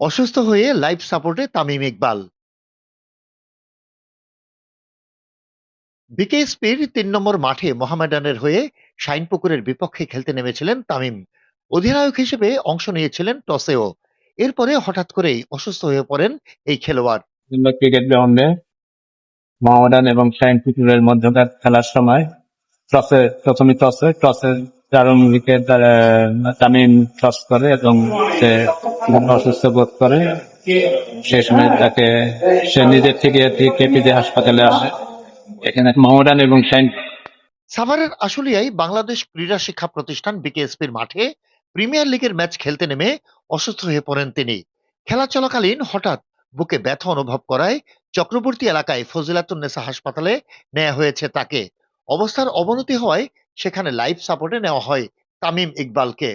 অসুস্থ হয়ে লাইফ সাপোর্টে তামিম ইকবাল। বিকেএসপির তিন নম্বর মাঠে মোহামেডানের হয়ে শাইনপুকুরের বিপক্ষে খেলতে নেমেছিলেন তামিম। অধিনায়ক হিসেবে অংশ নিয়েছিলেন টসেও। এরপরে হঠাৎ করেই অসুস্থ হয়ে পড়েন এই খেলোয়াড়। ক্রিকেট গ্রাউন্ডে মোহামেডান এবং শাইন পুকুরের মধ্যকার খেলার সময় টসে, প্রথমে টসে টসে চারণ উইকেট তামিম টস করে এবং সে অসুস্থ বোধ করে। সেই সময় তাকে, সে নিজের থেকে কেপিজে হাসপাতালে আসে। এখানে মোহামেডান এবং শাইন সাভারের আশুলিয়ায় বাংলাদেশ ক্রীড়া শিক্ষা প্রতিষ্ঠান বিকেএসপির মাঠে প্রিমিয়ার লিগের ম্যাচ খেলতে নেমে অসুস্থ হয়ে পড়েন তিনি। খেলা চলাকালীন হঠাৎ বুকে ব্যথা অনুভব করায় চক্রবর্তী এলাকায় ফজিলাতুন্নেসা হাসপাতালে নেওয়া হয়েছে তাকে। অবস্থার অবনতি হওয়ায় সেখানে লাইফ সাপোর্টে নেওয়া হয় তামিম ইকবালকে।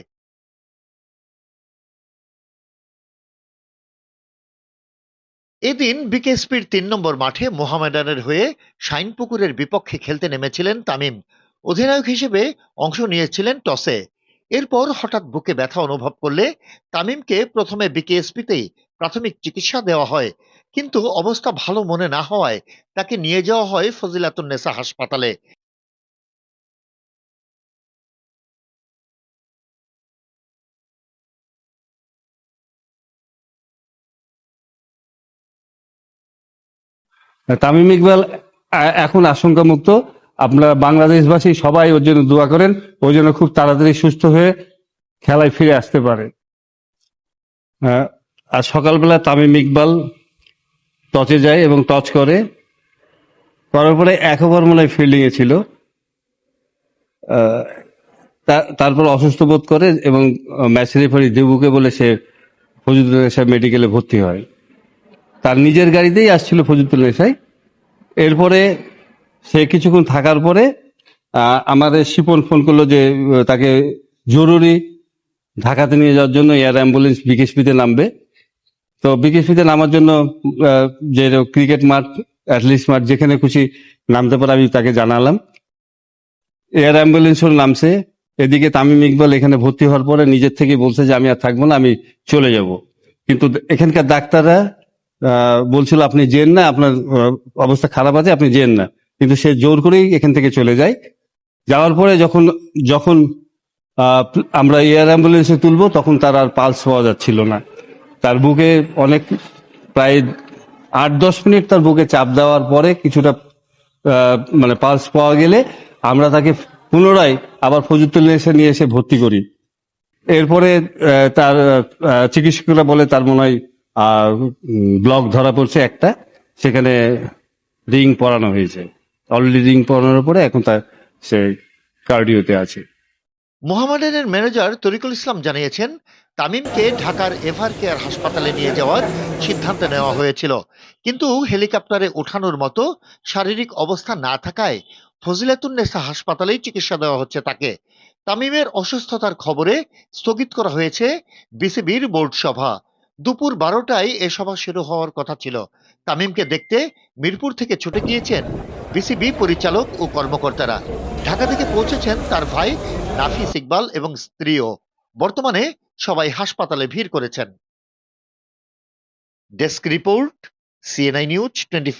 এদিন বিকেএসপির তিন নম্বর মাঠে মোহামেডানের হয়ে শাইনপুকুরের বিপক্ষে খেলতে নেমেছিলেন তামিম। অধিনায়ক হিসেবে অংশ নিয়েছিলেন টসে। এরপর হঠাৎ বুকে ব্যথা অনুভব করলে তামিমকে প্রথমে বিকেএসপিতেই প্রাথমিক চিকিৎসা দেওয়া হয়। কিন্তু অবস্থা ভালো মনে না হওয়ায় তাকে নিয়ে যাওয়া হয় ফজিলাতুন্নেসা হাসপাতালে। তামিম ইকবাল এখন আশঙ্কা মুক্ত আপনারা বাংলাদেশবাসী সবাই ওর জন্য দোয়া করেন ওই জন্য খুব তাড়াতাড়ি সুস্থ হয়ে খেলায় ফিরে আসতে পারে। আর সকালবেলা তামিম ইকবাল টচে যায় এবং টচ করে। করার পরে এক ওভার মনে হয় ফিল্ডিং এ ছিল। তারপর অসুস্থ বোধ করে এবং ম্যাচ রেফারি দেবুকে বলে সে ফজুদুল মেডিকেলে ভর্তি হয়। তার নিজের গাড়িতেই আসছিল ফজলুল নেশাই এরপরে সে কিছুক্ষণ থাকার পরে আমাদের শিপন ফোন করল যে তাকে জরুরি ঢাকাতে নিয়ে যাওয়ার জন্য এয়ার অ্যাম্বুলেন্স বিকেএসপিতে নামবে। তো বিকেএসপিতে নামার জন্য যে ক্রিকেট মাঠ অ্যাথলিস্ট মাঠ যেখানে খুশি নামতে পারে, আমি তাকে জানালাম। এয়ার অ্যাম্বুলেন্সও নামছে। এদিকে তামিম ইকবাল এখানে ভর্তি হওয়ার পরে নিজের থেকে বলছে যে, আমি আর থাকব না, আমি চলে যাব। কিন্তু এখানকার ডাক্তাররা বলছিল, আপনি যেন না, আপনার অবস্থা খারাপ আছে, আপনি যেন না। কিন্তু সে জোর করেই এখান থেকে চলে যায়। যাওয়ার পরে যখন যখন আমরা এয়ার অ্যাম্বুলেন্সে তুলবো, তখন তার আর পালস পাওয়া যাচ্ছিল না। তার বুকে অনেক, প্রায় আট দশ মিনিট তার বুকে চাপ দেওয়ার পরে কিছুটা মানে পালস পাওয়া গেলে আমরা তাকে পুনরায় আবার ফজুতুল এসে নিয়ে এসে ভর্তি করি। এরপরে তার চিকিৎসকরা বলে, তার মনে হয় ব্লক ধরা পড়ছে একটা, সেখানে রিং পরানো হয়েছে। অলরেডি রিং পরানোর পরে এখন তার সে কার্ডিওতে আছে। মোহামেডানের ম্যানেজার তরিকুল ইসলাম জানিয়েছেন, তামিমকে ঢাকার এভার কেয়ার হাসপাতালে নিয়ে যাওয়ার সিদ্ধান্ত নেওয়া হয়েছিল। কিন্তু হেলিকপ্টারে ওঠানোর মতো শারীরিক অবস্থা না থাকায় ফজিলাতুন্নেসা হাসপাতালেই চিকিৎসা দেওয়া হচ্ছে তাকে। তামিমের অসুস্থতার খবরে স্থগিত করা হয়েছে বিসিবির বোর্ড সভা। দুপুর বারোটায় এ সভা শুরু হওয়ার কথা ছিল। তামিমকে দেখতে মিরপুর থেকে ছুটে গিয়েছেন বিসিবি পরিচালক ও কর্মকর্তারা। ঢাকা থেকে পৌঁছেছেন তার ভাই নাফিস ইকবাল এবং স্ত্রীও। বর্তমানে সবাই হাসপাতালে ভিড় করেছেন। Desk report, CNI news twenty